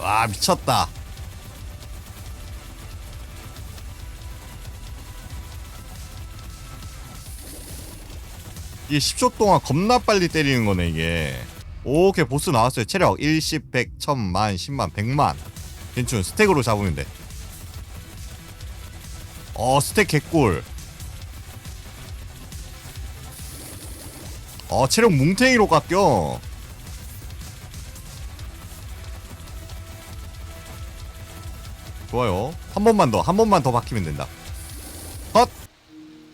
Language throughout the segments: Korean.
와 미쳤다. 이게 10초 동안 겁나 빨리 때리는 거네 이게. 오케이 보스 나왔어요. 체력 1, 10, 100, 1000만, 10만, 100만. 괜찮은 스택으로 잡으면 돼. 어, 스택 개꿀. 어, 체력 뭉탱이로 깎여. 좋아요. 한 번만 더, 한 번만 더 바뀌면 된다. 헛!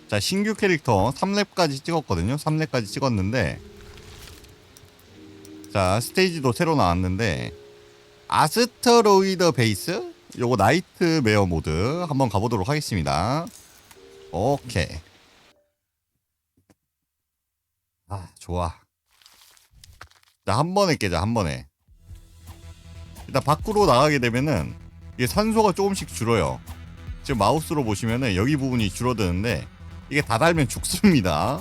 자, 신규 캐릭터 3렙까지 찍었거든요. 3렙까지 찍었는데. 자, 스테이지도 새로 나왔는데. 아스트로이드 베이스? 요거 나이트 메어 모드 한번 가보도록 하겠습니다. 오케이. 아, 좋아. 자, 한 번에 깨자, 한 번에. 일단 밖으로 나가게 되면은 이게 산소가 조금씩 줄어요. 지금 마우스로 보시면은 여기 부분이 줄어드는데 이게 다 달면 죽습니다.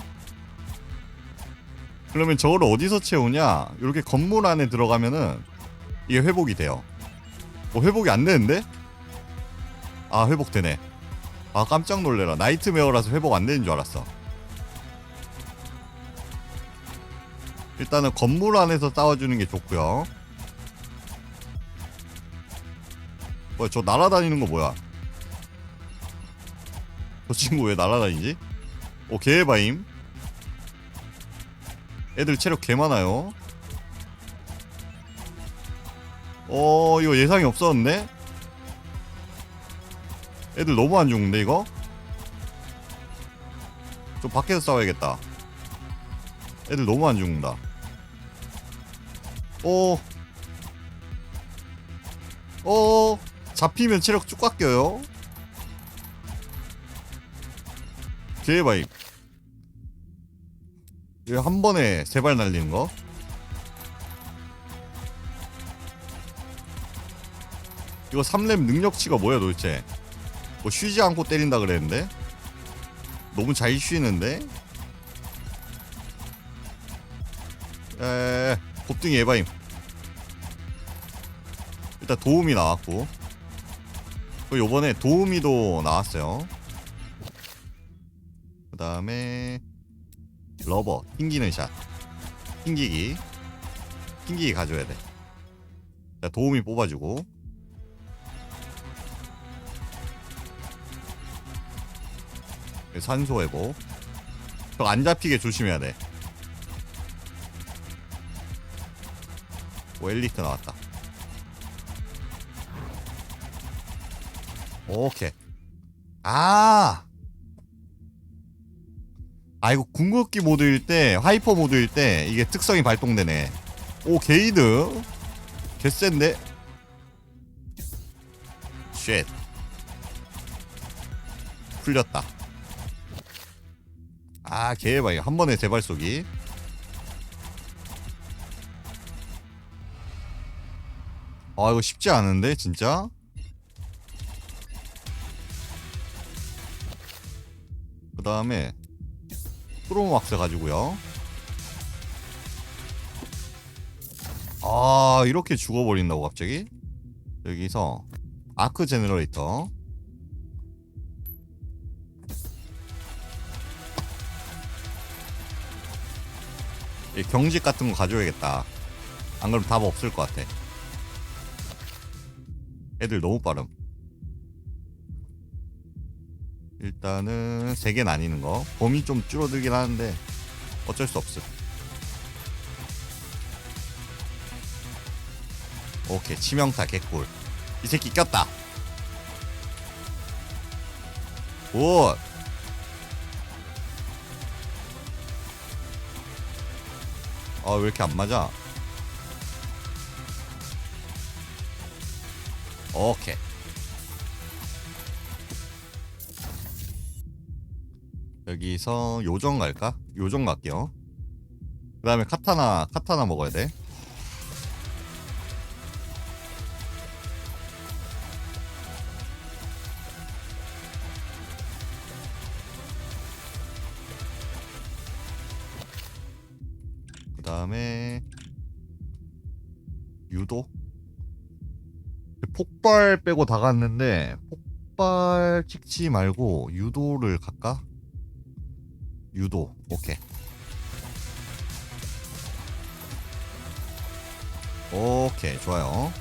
그러면 저거를 어디서 채우냐? 이렇게 건물 안에 들어가면은 이게 회복이 돼요. 어, 회복이 안 되는데? 아, 회복되네. 아, 깜짝 놀래라. 나이트메어라서 회복 안 되는 줄 알았어. 일단은 건물 안에서 싸워주는 게 좋고요. 뭐야, 저 날아다니는 거 뭐야? 저 친구 왜 날아다니지? 오, 개바임. 애들 체력 개 많아요. 어 이거 예상이 없었는데 애들 너무 안 죽는데 이거 좀 밖에서 싸워야겠다 애들 너무 안 죽는다 오 어, 잡히면 체력 쭉 깎여요. 이거 한 번에 세 발 날리는 거. 이거 3렙 능력치가 뭐야 도대체? 뭐 쉬지 않고 때린다 그랬는데? 너무 잘 쉬는데? 에 곱등이 에바임. 일단 도움이 나왔고 그 요번에 도우미도 나왔어요 그 다음에 러버 튕기는 샷 튕기기 튕기기 가져야 돼 자, 도움이 뽑아주고 산소 회복. 저안 잡히게 조심해야 돼. 오, 엘리트 나왔다. 오케이. 아! 아, 이거 궁극기 모드일 때, 하이퍼 모드일 때, 이게 특성이 발동되네. 오, 게이드. 개센데? 쉣. 풀렸다. 아 개해봐요 한 번에 쏘기 아 이거 쉽지 않은데 진짜 다음에 프로막스 가지고요 아 이렇게 죽어버린다고 갑자기 여기서 아크 제너레이터 이 경직 같은 거 가져야겠다. 안 그러면 답 없을 것 같아. 애들 너무 빠름. 일단은 세 개 나뉘는 거. 범위 좀 줄어들긴 하는데 어쩔 수 없음. 오케이 치명타 개꿀. 이 새끼 꼈다. 굿. 아, 왜 이렇게 안 맞아? 오케이. 여기서 요정 갈까? 요정 갈게요. 그 다음에 카타나, 카타나 먹어야 돼. 그 다음에 유도 폭발 빼고 다 갔는데 폭발 찍지 말고 유도를 갈까? 유도. 오케이. 오케이 좋아요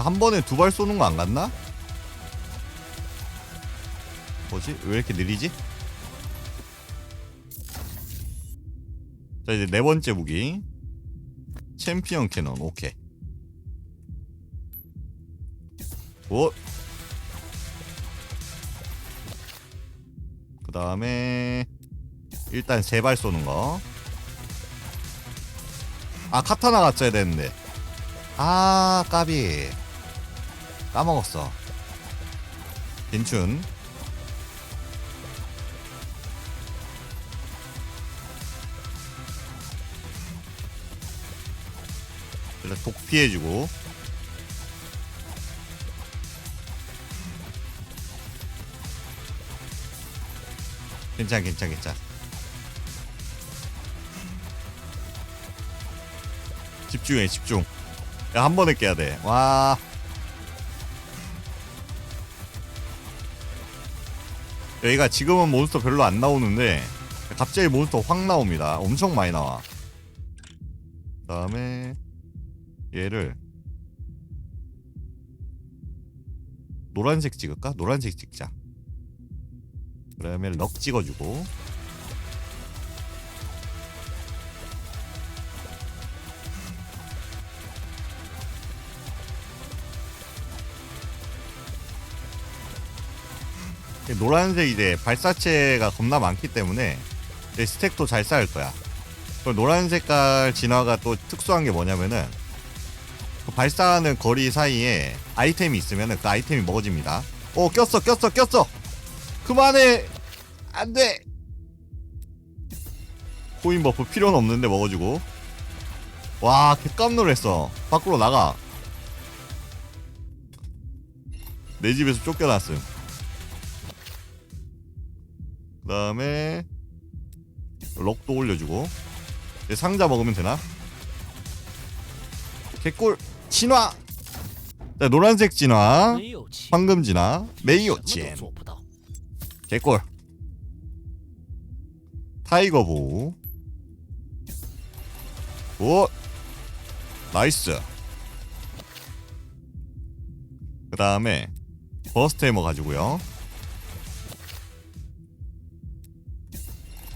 한 번에 두 발 쏘는 거 안 갔나? 뭐지? 왜 이렇게 느리지? 자, 이제 네 번째 무기. 챔피언 캐논, 오케이. 오! 그 다음에, 일단 세 발 쏘는 거. 아, 카타나 갔어야 되는데. 아, 까비. 까먹었어. 괜춘. 일단 독 피해주고. 괜찮, 괜찮, 괜찮. 집중해, 집중. 야, 한 번에 깨야 돼. 와. 여기가 지금은 몬스터 별로 안 나오는데 갑자기 몬스터 확 나옵니다. 엄청 많이 나와. 그 다음에 얘를 노란색 찍을까? 노란색 찍자. 그다음에 럭 찍어주고 노란색 이제 발사체가 겁나 많기 때문에 내 스택도 잘 쌓을 거야. 그리고 노란 색깔 진화가 또 특수한 게 뭐냐면은 그 발사하는 거리 사이에 아이템이 있으면은 그 아이템이 먹어집니다. 오 꼈어 꼈어 꼈어. 그만해. 안 돼. 코인 버프 필요는 없는데 먹어주고. 와 개깜놀했어. 밖으로 나가. 내 집에서 쫓겨났음. 그다음에 럭도 올려주고. 이제 상자 먹으면 되나? 개꿀. 진화. 자, 노란색 진화. 황금 진화. 메이오진 개꿀. 타이거 보호 오 나이스. 그 다음에 버스트 해머 가지고요.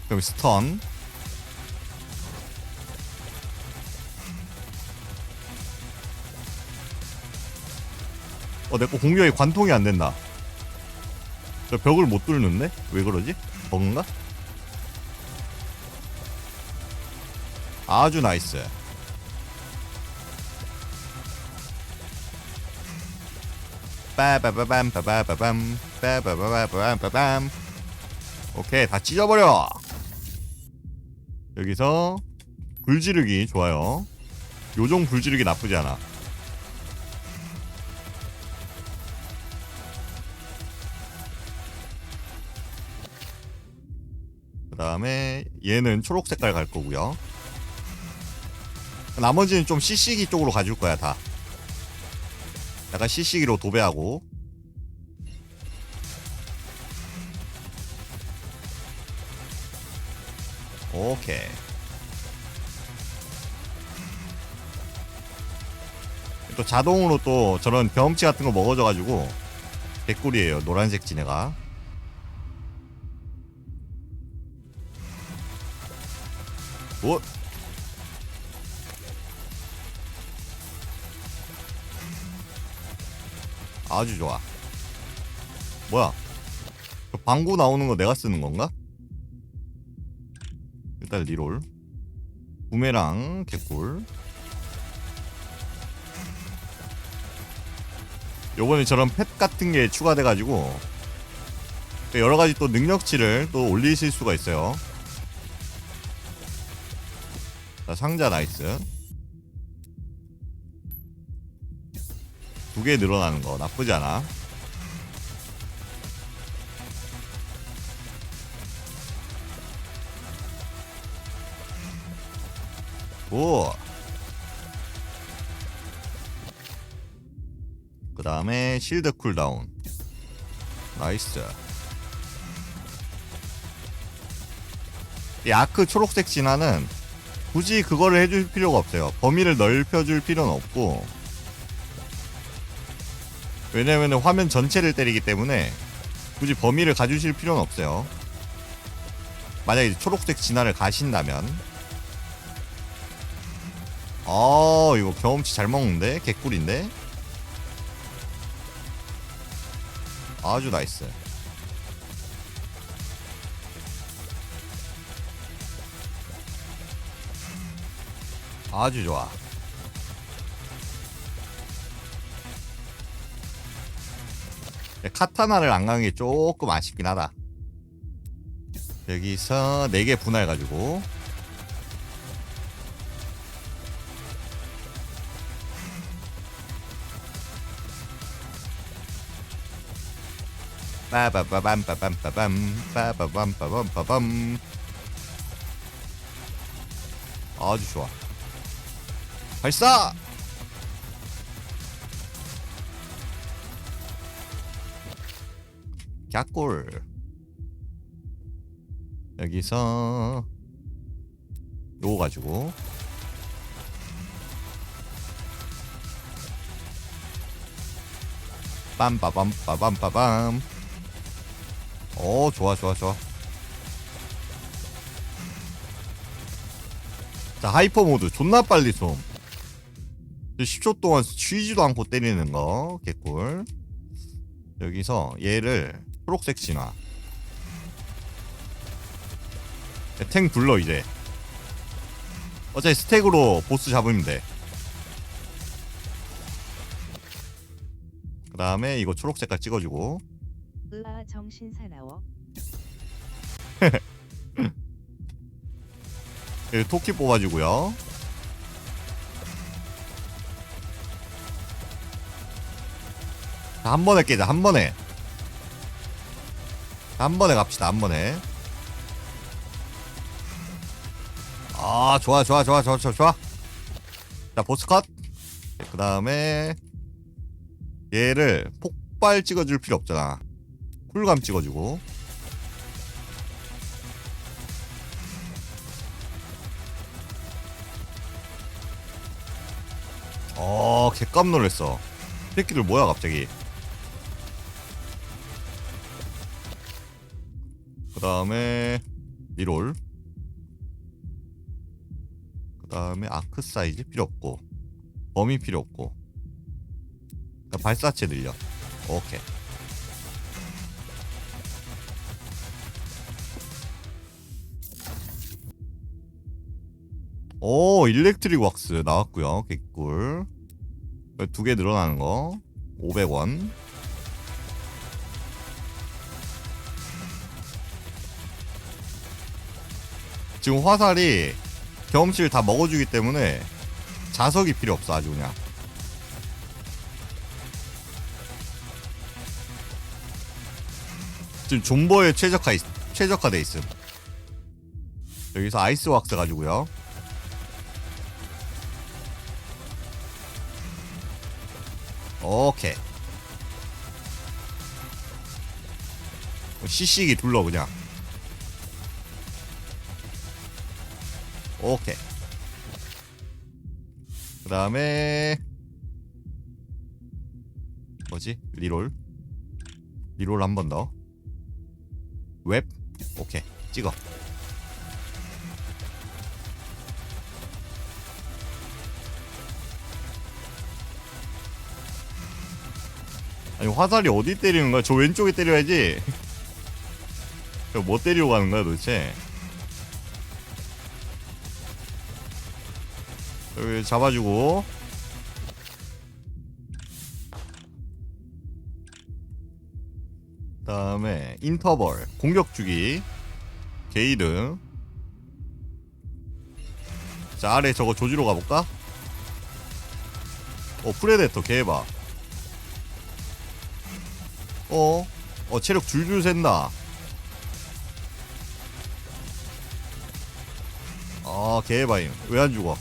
그럼 스턴 어, 내거 공격이 관통이 안 된다. 저 벽을 못 뚫는데? 왜 그러지? 버그인가? 아주 나이스. 빠바바밤 빠바바밤 빠바바밤 빠밤 오케이 다 찢어버려 여기서 불지르기 좋아요 요정 불지르기 나쁘지 않아 그 다음에 얘는 초록 색깔 갈 거고요. 나머지는 좀 CC기 쪽으로 가줄 거야 다. 약간 CC기로 도배하고. 오케이. 또 자동으로 또 저런 경험치 같은 거 먹어줘가지고 개꿀이에요 노란색 진해가. 오. 아주 좋아. 뭐야? 그 방구 나오는 거 내가 쓰는 건가? 일단 리롤. 부메랑 개꿀. 요번에 저런 펫 같은 게 추가돼가지고 여러 가지 또 능력치를 또 올리실 수가 있어요. 자, 상자 나이스. 두 개 늘어나는 거 나쁘지 않아. 오. 그 다음에 실드 쿨다운. 나이스. 이 아크 초록색 진화는 굳이 그거를 해줄 필요가 없어요. 범위를 넓혀줄 필요는 없고. 왜냐면 화면 전체를 때리기 때문에 굳이 범위를 가주실 필요는 없어요. 만약에 초록색 진화를 가신다면. 어, 이거 경험치 잘 먹는데? 개꿀인데? 아주 나이스. 아주 좋아. 네, 카타나를 안 가는 게 조금 아쉽긴 하다. 여기서 4개 분할해가지고 빠바바밤 빠밤빠밤 빠바밤 빠밤빠밤. 아주 좋아. 발사! 갸골 여기서 요거 가지고. 빰빠밤 빠밤빠밤 오 좋아 좋아 좋아. 자 하이퍼 모드. 존나 빨리 쏨 10초 동안 쉬지도 않고 때리는 거 개꿀. 여기서 얘를 초록색 진화. 탱 불러 이제. 어차피 스택으로 보스 잡으면 돼. 그 다음에 이거 초록 색깔 찍어주고 으아 정신 사나워? 여기 토끼 뽑아주고요. 자, 한 번에 깨자 한 번에. 한 번에 갑시다 한 번에. 아 좋아 좋아 좋아 좋아 좋아 좋아. 자 보스 컷 그 다음에 얘를 폭발 찍어줄 필요 없잖아 쿨감 찍어주고. 어 개깜 놀랐어. 새끼들 뭐야 갑자기. 그 다음에 리롤. 그 다음에 아크 사이즈 필요 없고 범위 필요 없고. 그러니까 발사체 늘려. 오케이 오 일렉트릭 왁스 나왔고요. 개꿀. 두 개 늘어나는 거. 500원. 지금 화살이 경험치를 다 먹어주기 때문에 자석이 필요 없어 아주 그냥. 지금 존버에 최적화 있, 최적화돼 있음. 여기서 아이스 왁스 가지고요 오케이 시식이 둘러 그냥 오케이. 그 다음에 뭐지? 리롤. 리롤 한 번 더. 웹. 오케이. 찍어. 아니 화살이 어디 때리는 거야? 저 왼쪽에 때려야지. 저뭐 때리러 가는 거야 도대체? 여기 잡아주고 다음에 인터벌 공격 주기 게이드 자 아래 저거 조지로 가볼까? 어 프레데터 개봐 어? 어 체력 줄줄 샌다 아 개바임. 왜 안 죽어?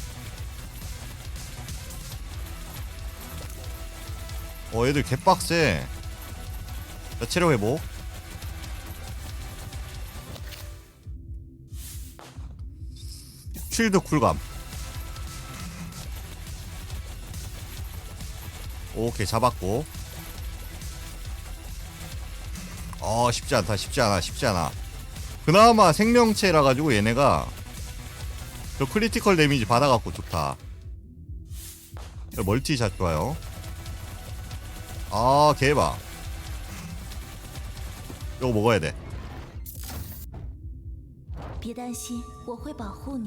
어 애들 개빡세. 자 체력 회복. 쉴드 쿨감. 오케이 잡았고 어 쉽지 않다 쉽지 않아 쉽지 않아. 그나마 생명체라 가지고 얘네가 저 크리티컬 데미지 받아갖고 좋다. 멀티 샷 좋아요. 아 개봐. 이거 먹어야 돼.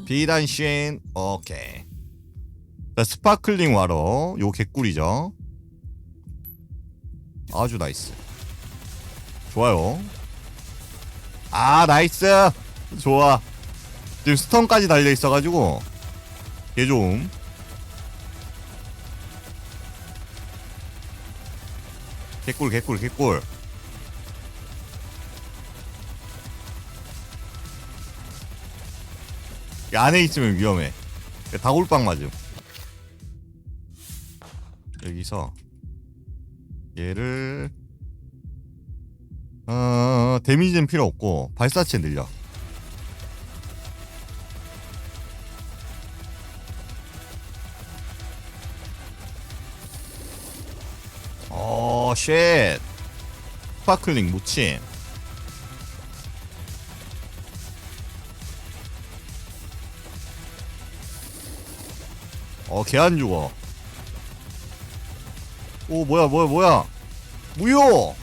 비단신 오케이. 자 스파클링 와로. 요 개꿀이죠. 아주 나이스. 좋아요. 아 나이스. 좋아. 지금 스턴까지 달려 있어가지고 개 좋음. 개꿀 개꿀 개꿀. 이 안에 있으면 위험해. 다골빵 맞음. 여기서 얘를 어 데미지는 필요 없고 발사체 늘려. 어, 쉣. 스파클링 무침. 어, 걔 안 죽어. 오, 뭐야, 뭐야, 뭐야. 무효!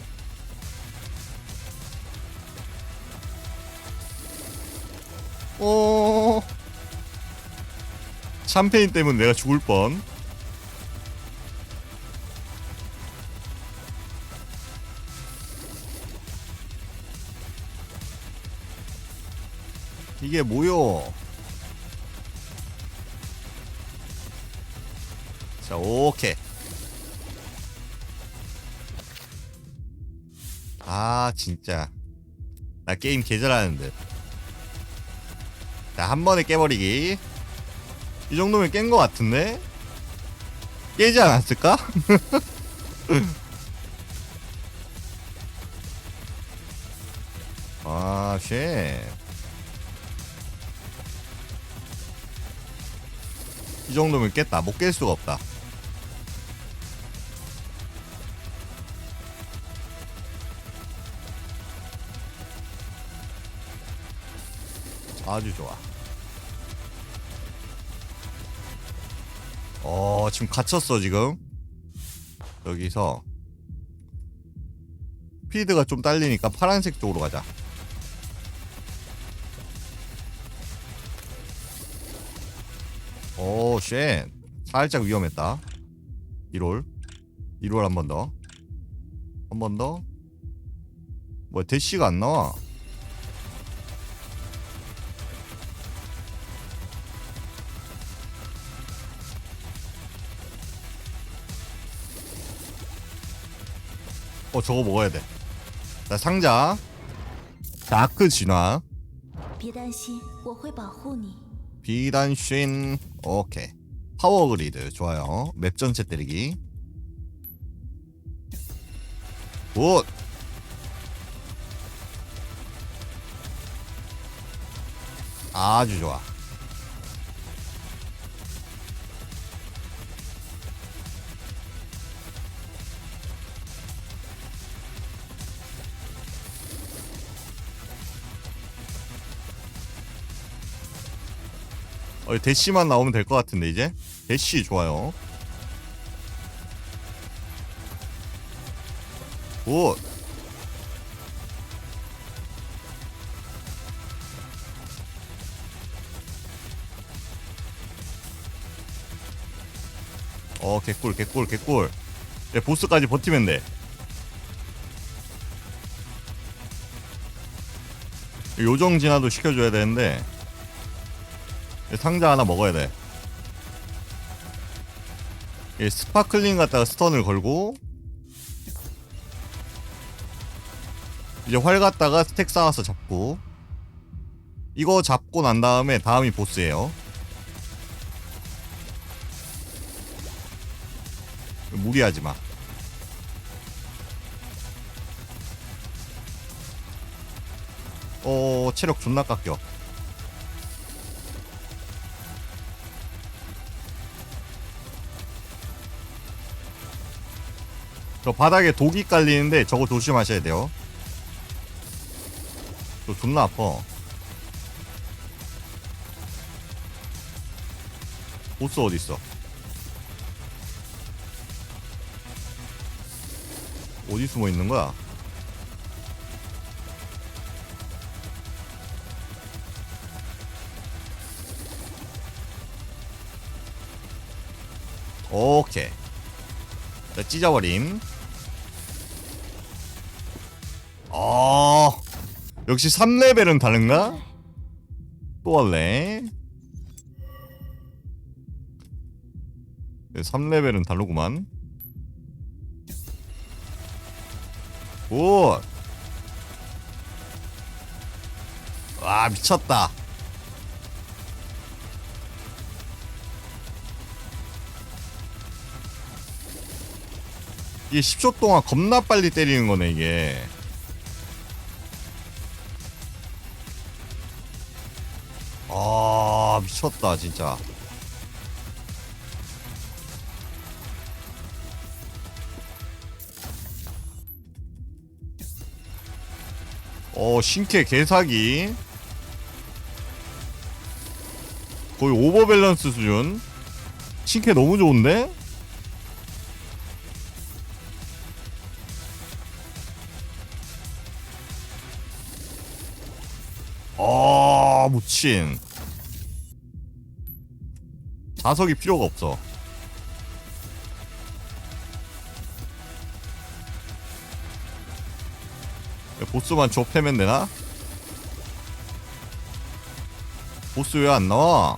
어. 샴페인 때문에 내가 죽을 뻔. 이게 뭐요? 자, 오케이. 아, 진짜. 나 게임 개잘하는데. 자, 한 번에 깨버리기. 이 정도면 깬거 같은데? 깨지 않았을까? 아, 쉣. 이 정도면 깼다. 못 깰 수가 없다. 아주 좋아. 어, 지금 갇혔어, 지금. 여기서. 피드가 좀 딸리니까 파란색 쪽으로 가자. 오, 쉣. 살짝 위험했다. 1홀. 1홀 한번 더. 한 번 더. 뭐야, 대시가 안 나와. 어 저거 먹어야 돼. 자 상자. 자 아크 진화. 비단신 오케이. 파워 그리드 좋아요. 맵 전체 때리기. 굿. 아주 좋아. 어, 대시만 나오면 될 것 같은데 이제 대시 좋아요. 굿. 어 개꿀 개꿀 개꿀. 네, 보스까지 버티면 돼. 요정 진화도 시켜줘야 되는데 상자 하나 먹어야 돼. 이 스파클링 갖다가 스턴을 걸고 이제 활 갖다가 스택 쌓아서 잡고 이거 잡고 난 다음에 다음이 보스예요. 무리하지 마. 어 체력 존나 깎여. 저 바닥에 독이 깔리는데 저거 조심하셔야 돼요. 저 존나 아파. 보스 어디 있어? 어디 숨어 있는 거야? 오케이. 자, 찢어버림. 어, 역시 3레벨은 다른가? 또 할래? 3레벨은 다르구만. 오! 와, 미쳤다. 이게 10초 동안 겁나 빨리 때리는 거네, 이게. 아, 미쳤다, 진짜. 어, 신캐 개사기. 거의 오버밸런스 수준. 신캐 너무 좋은데? 아, 무친. 자석이 필요가 없어. 보스만 좁혀면 되나? 보스 왜 안 나와?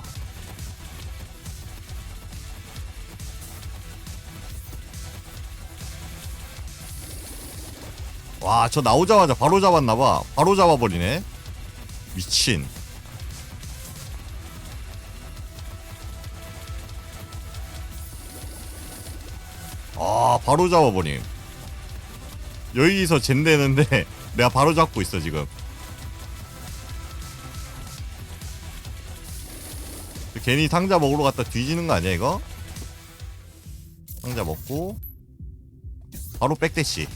와, 저 나오자마자 바로 잡았나봐. 바로 잡아버리네. 미친. 아, 바로 잡아버림. 여기서 젠되는데 내가 바로 잡고 있어 지금. 괜히 상자 먹으러 갔다 뒤지는 거 아니야 이거? 상자 먹고 바로 백대시.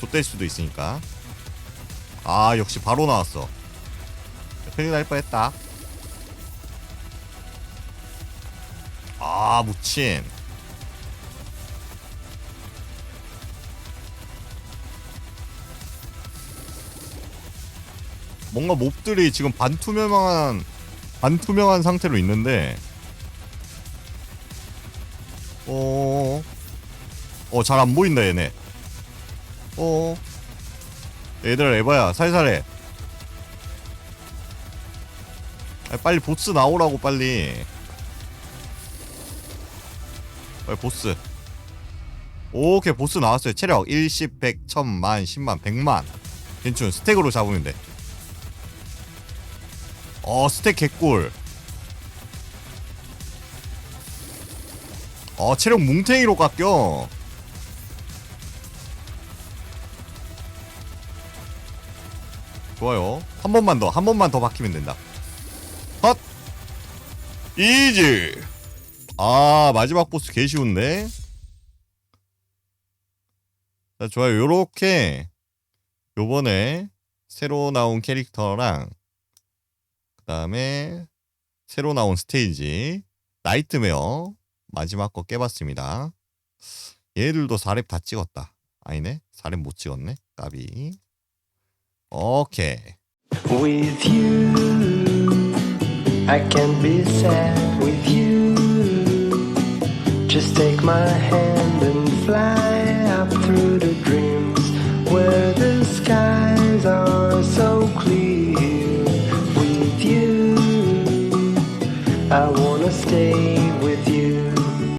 좆될 수도 있으니까. 아 역시 바로 나왔어. 큰일 날 뻔했다. 아 무친. 뭔가 몹들이 지금 반투명한 반투명한 상태로 있는데 어... 어, 잘 안 보인다, 얘네. 어... 얘들아, 에바야, 살살 해. 아, 빨리 보스 나오라고, 빨리. 빨리 보스. 오케이, 보스 나왔어요. 체력 1, 10, 100, 1000 만, 10만, 100만. 괜찮은 스택으로 잡으면 돼. 어 스택 개꿀. 어 체력 뭉탱이로 깎여. 좋아요. 한 번만 더한 번만 더 박히면 된다. 헛! 이지 아 마지막 보스 개 쉬운데? 자 좋아요. 요렇게 요번에 새로 나온 캐릭터랑 그 다음에 새로 나온 스테이지 나이트메어 마지막 거 깨봤습니다. 얘들도 4렙 다 찍었다. 아니네 4렙 못 찍었네. 까비. 오케이. With you, I can be sad with you. Just take my hand and fly up through the dreams where the skies stay.